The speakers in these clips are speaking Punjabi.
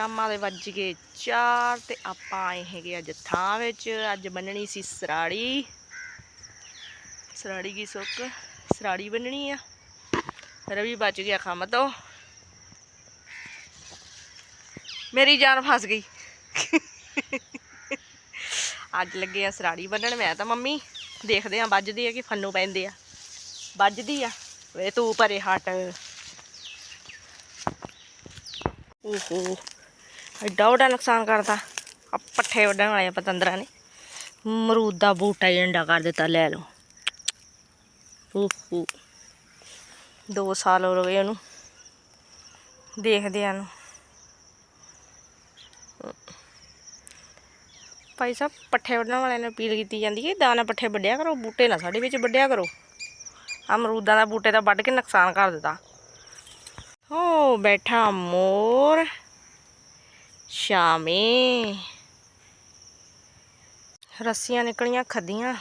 ਸ਼ਾਮਾਂ ਦੇ ਵੱਜ ਗਏ 4 ਤੇ ਆਪਾਂ ਆਏ ਹੈਗੇ ਅੱਜ ਥਾਂ ਵਿੱਚ। ਅੱਜ ਬੰਨਣੀ ਸੀ ਸਰਾੜੀ। ਸਰਾੜੀ ਦੀ ਸੁੱਕ? ਸਰਾੜੀ ਬੰਨਣੀ ਆ। ਰਵੀ ਬਚ ਗਿਆ ਕੰਮ ਤੋਂ। ਮੇਰੀ ਜਾਨ ਫਸ ਗਈ। ਅੱਜ ਲੱਗੇ ਆ ਸਰਾੜੀ ਬੰਨਣ, ਮੈਂ ਤਾਂ ਮੰਮੀ ਦੇਖਦੇ ਆ, ਵੱਜਦੀ ਆ ਕਿ ਫੰਨੂ ਪੈਂਦੇ ਆ। ਵੱਜਦੀ ਆ। ਵੇ ਤੂੰ ਪਰੇ ਹਟ। ਓਹੋ। ਐਡਾ ਵੱਡਾ ਨੁਕਸਾਨ ਕਰਤਾ। ਆ ਪੱਠੇ ਵੱਢਣ ਵਾਲੇ ਪਤੰਦਰਾਂ ਨੇ। ਮਰੂਦ ਦਾ ਬੂਟਾ ਹੀ ਅੰਡਾ ਕਰ ਦਿੱਤਾ ਲੈ ਲਓ। ਓਹੋ। ਦੋ ਸਾਲ ਹੋ ਗਏ ਉਹਨੂੰ। ਦੇਖਦੇ ਆ ਨੂੰ ਭਾਈ ਸਾਹਿਬ, ਪੱਠੇ ਵੱਢਣ ਵਾਲਿਆਂ ਨੇ ਅਪੀਲ ਕੀਤੀ ਜਾਂਦੀ ਹੈ ਦਾਣਾ ਪੱਠੇ ਵੱਢਿਆ ਕਰੋ, ਬੂਟੇ ਨਾ ਸਾਡੇ ਵਿੱਚ ਵੱਢਿਆ ਕਰੋ। ਅਮਰੂਦਾਂ ਦਾ ਬੂਟੇ ਦਾ ਵੱਢ ਕੇ ਨੁਕਸਾਨ ਕਰ ਦਿੱਤਾ। ਓ ਬੈਠਾ ਮੋਰ। ਸ਼ਾਮੇ। ਰੱਸੀਆਂ ਨਿਕਲੀਆਂ ਖੱਦੀਆਂ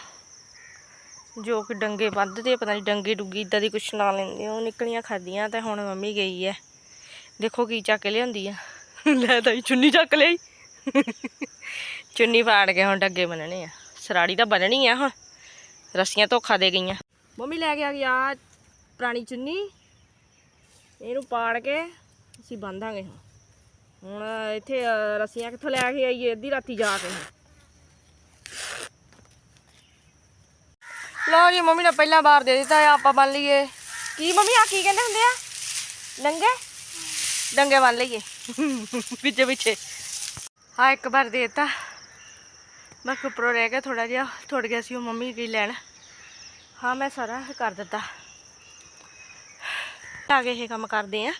ਜੋ ਕਿ ਡੰਗੇ ਵੱਧਦੇ, ਪਤਾ ਨਹੀਂ ਡੰਗੇ ਡੁੱਗੀ ਇਦਾਂ ਦੀ ਕੁਛ ਲਾ ਲੈਂਦੇ, ਉਹ ਨਿਕਲੀਆਂ ਖਾਦੀਆਂ ਤੇ ਹੁਣ ਮੰਮੀ ਗਈ ਐ। ਦੇਖੋ ਕੀ ਚੱਕ ਲਿਆਉਂਦੀ ਆ ਲੈ ਤਾਂ ਚੁੰਨੀ ਚੱਕ ਲਈ। ਚੁੰਨੀ ਫਾੜ ਕੇ ਹੁਣ ਡੱਗੇ ਬੰਨਣੇ ਆ। ਸਰਾੜੀ ਤਾਂ ਬੰਨਣੀ ਆ ਹੁਣ। ਰੱਸੀਆਂ ਧੋਖਾ ਦੇ ਗਈਆਂ। ਮੰਮੀ ਲੈ ਕੇ ਆ ਗਈ ਆ ਪੁਰਾਣੀ ਚੁੰਨੀ। ਇਹਨੂੰ ਪਾੜ ਕੇ ਅਸੀਂ ਬੰਦਾਂਗੇ ਹੁਣ। ਹੁਣ ਇੱਥੇ ਰੱਸੀਆਂ ਕਿੱਥੋਂ ਲੈ ਕੇ ਆਈਏ? ਅੱਧੀ ਰਾਤੀ ਜਾ ਕੇ। ਲਓ ਜੀ ਮੰਮੀ ਨੇ ਪਹਿਲਾਂ ਬਾਰ ਦੇ ਦਿੱਤਾ ਆ ਆਪਾਂ ਬੰਨ ਲਈਏ। ਕੀ ਮੰਮੀ ਆ ਕੀ ਕਹਿੰਦੇ ਹੁੰਦੇ ਆ? ਡੰਗੇ? ਡੰਗੇ ਬੰਨ ਲਈਏ। ਪਿੱਛੇ ਪਿੱਛੇ। ਹਾਂ ਇੱਕ ਵਾਰ ਦੇ ਦਿੱਤਾ। ਬਸ ਉੱਪਰੋਂ ਰਹਿ ਗਿਆ ਥੋੜਾ ਜਿਹਾ ਥੋੜ ਗਿਆ ਸੀ ਉਹ ਮੰਮੀ ਗਈ ਲੈਣ। ਹਾਂ ਮੈਂ ਸਾਰਾ ਕਰ ਦਿੱਤਾ। ਆ ਕੇ ਇਹ ਕੰਮ ਕਰਦੇ ਆ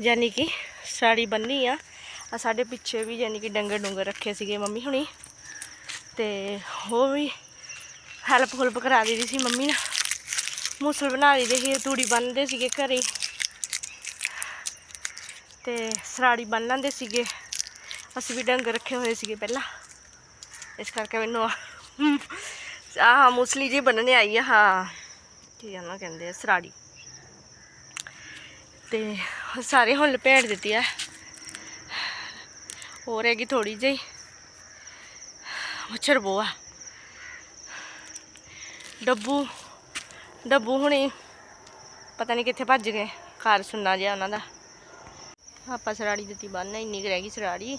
ਯਾਨੀ ਕਿ ਸਾੜੀ ਬੰਨੀ ਆ। ਆ ਸਾਡੇ ਪਿੱਛੇ ਵੀ ਯਾਨੀ ਕਿ ਡੰਗਰ ਡੁੰਗਰ ਰੱਖੇ ਸੀਗੇ ਮੰਮੀ ਹੁਣੀ। ਤੇ ਉਹ ਵੀ ਹੈਲਪ ਹੁਲਪ ਕਰਾ ਦਿੱਤੀ ਸੀ ਮੰਮੀ ਨਾਲ। ਮੂਸਲ ਬਣਾ ਦਿੱਤੇ ਸੀ, ਤੂੜੀ ਬੰਨਦੇ ਸੀਗੇ ਘਰੇ। ਤੇ ਸਰਾੜੀ ਬੰਨ ਲੈਂਦੇ ਸੀਗੇ। ਅਸੀਂ ਵੀ ਡੰਗਰ ਰੱਖੇ ਹੋਏ ਸੀਗੇ ਪਹਿਲਾਂ। ਇਸ ਕਰਕੇ ਮੈਨੂੰ ਆਹ ਮੂਸਲੀ ਜੀ ਬੰਨਣੇ ਆਈ ਆ, ਹਾਂ। ਕੀ ਨਾ ਕਹਿੰਦੇ ਆ ਸਰਾੜੀ ਤੇ ਸਾਰੇ ਹੁਣ ਲਪੇਟ ਦਿੱਤੀ ਆ। ਹੋਰ ਹੈਗੀ ਥੋੜੀ ਜਿਹੀ। ਮੱਛਰ ਬੋਆ ਡੱਬੂ ਡੱਬੂ ਹੁਣੀ ਪਤਾ ਨਹੀਂ ਕਿੱਥੇ ਭੱਜ ਗਏ। ਘਰ ਸੁਣਨਾ ਜਿਹਾ ਉਹਨਾਂ ਦਾ। ਆਪਾਂ ਸਰਾੜੀ ਦਿੱਤੀ ਬੰਨ ਇੰਨੀ ਕੁ ਰਹਿ ਗਈ ਸਰਾੜੀ।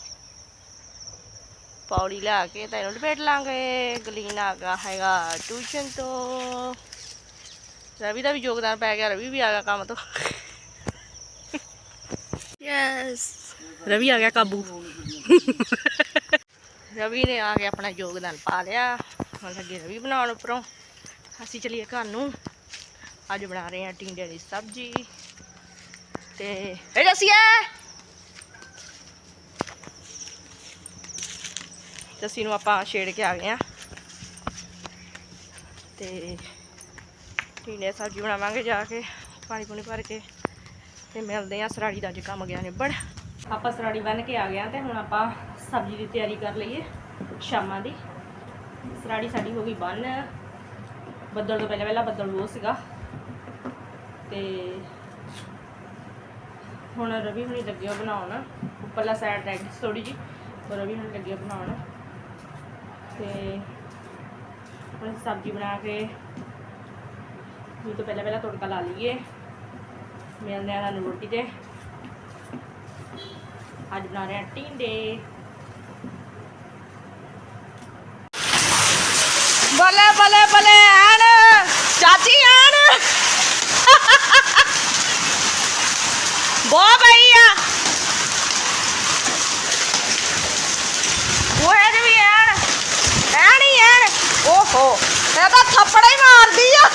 ਪੌੜੀ ਲਿਆ ਕੇ ਤਾਂ ਇਹਨੂੰ ਲਪੇਟ ਲਾਂਗੇ। ਗਲੀਨ ਆ ਗਿਆ ਹੈਗਾ ਟਿਊਸ਼ਨ ਤੋਂ। ਰਵੀ ਦਾ ਵੀ ਯੋਗਦਾਨ ਪੈ ਗਿਆ, ਰਵੀ ਵੀ ਆ ਗਿਆ ਕੰਮ ਤੋਂ। ਯੈਸ ਰਵੀ ਆ ਗਿਆ ਕਾਬੂ। ਰਵੀ ਨੇ ਆ ਕੇ ਆਪਣਾ ਯੋਗਦਾਨ ਪਾ ਲਿਆ। ਹੁਣ ਲੱਗੇ ਰਵੀ ਬਣਾਉਣ ਉੱਪਰੋਂ। ਅਸੀਂ ਚਲੀਏ ਘਰ ਨੂੰ। ਅੱਜ ਬਣਾ ਰਹੇ ਹਾਂ ਟਿੰਡੇ ਦੀ ਸਬਜ਼ੀ। ਤੇ ਇਹ ਦਸੀਏ ਜੱਸੀ ਨੂੰ ਆਪਾਂ ਛੇੜ ਕੇ ਆ ਗਏ ਆ ਤੇ ਟਿੰਡੇ ਸਬਜ਼ੀ ਬਣਾਵਾਂਗੇ ਜਾ ਕੇ ਪਾਣੀ ਪੂਣੀ ਭਰ ਕੇ। ਤੇ ਮਿਲਦੇ ਆ ਸਰਾੜੀ ਦਾ ਜੇ ਕੰਮ ਗਿਆ ਨਿਬੜ। ਆਪਾਂ ਸਰਾੜੀ ਬੰਨ ਕੇ ਆ ਗਿਆ ਤੇ ਹੁਣ ਆਪਾਂ ਸਬਜ਼ੀ ਦੀ ਤਿਆਰੀ ਕਰ ਲਈਏ ਸ਼ਾਮਾਂ ਦੀ। ਸਰਾੜੀ ਸਾਡੀ ਹੋ ਗਈ ਬੰਨ ਬੱਦਲ ਤੋਂ ਪਹਿਲਾਂ ਪਹਿਲਾਂ ਬੱਦਲ ਉਹ ਸੀਗਾ। ਤੇ ਹੁਣ ਰਵੀ ਹੁਣੀ ਲੱਗੇ ਹੋ ਬਣਾਉਣ। ਉੱਪਰਲਾ ਸਾਈਡ ਰਹਿ ਗਈ ਥੋੜੀ ਜੀ ਪਰ ਰਵੀ ਹੁਣੀ ਲੱਗੇ ਬਣਾਉਣ। ਤੇ ਹੁਣ ਸਬਜ਼ੀ ਬਣਾ ਕੇ ਇਹ ਤੋਂ ਪਹਿਲਾਂ ਪਹਿਲਾਂ ਤੜਕਾ ਲਾ ਲਈਏ। ਮਿਲਦੇ ਆ ਤੁਹਾਨੂੰ ਰੋਟੀ ਤੇ। ਅੱਜ ਬਣਾ ਰਹੇ ਆ ਟਿੰਡੇ ਬਲੇ ਬਲੇ ਬਲੇ ਆਣ ਚਾਚੀ ਆਣ ਬੋ ਬਈ ਆ ਉਹ ਹੈ ਵੀ ਆਣ ਆਣ ਹੀ ਆਣ ਓਹੋ ਇਹ ਤਾਂ ਥੱਪੜਾ ਹੀ ਮਾਰਦੀ ਆ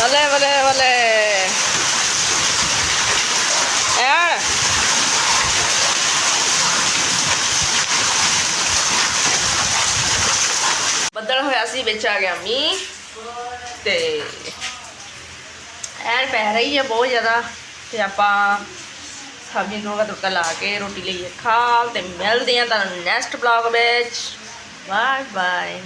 ਬਲੇ ਬਲੇ ਬਲੇ ਬੱਦਲ ਹੋਇਆ ਸੀ ਵਿੱਚ ਆ ਗਿਆ ਮੀਂਹ ਤੇ ਐਨ ਪੈ ਰਹੀ ਹੈ ਬਹੁਤ ਜ਼ਿਆਦਾ ਤੇ ਆਪਾਂ ਸਬਜ਼ੀ ਨੂੰ ਦਾ ਤੜਕਾ ਲਾ ਕੇ ਰੋਟੀ ਲਈਏ ਖਾ ਤੇ ਮਿਲਦੇ ਆ ਤੁਹਾਨੂੰ ਨੈਕਸਟ ਬਲੌਗ ਵਿੱਚ ਬਾਏ ਬਾਏ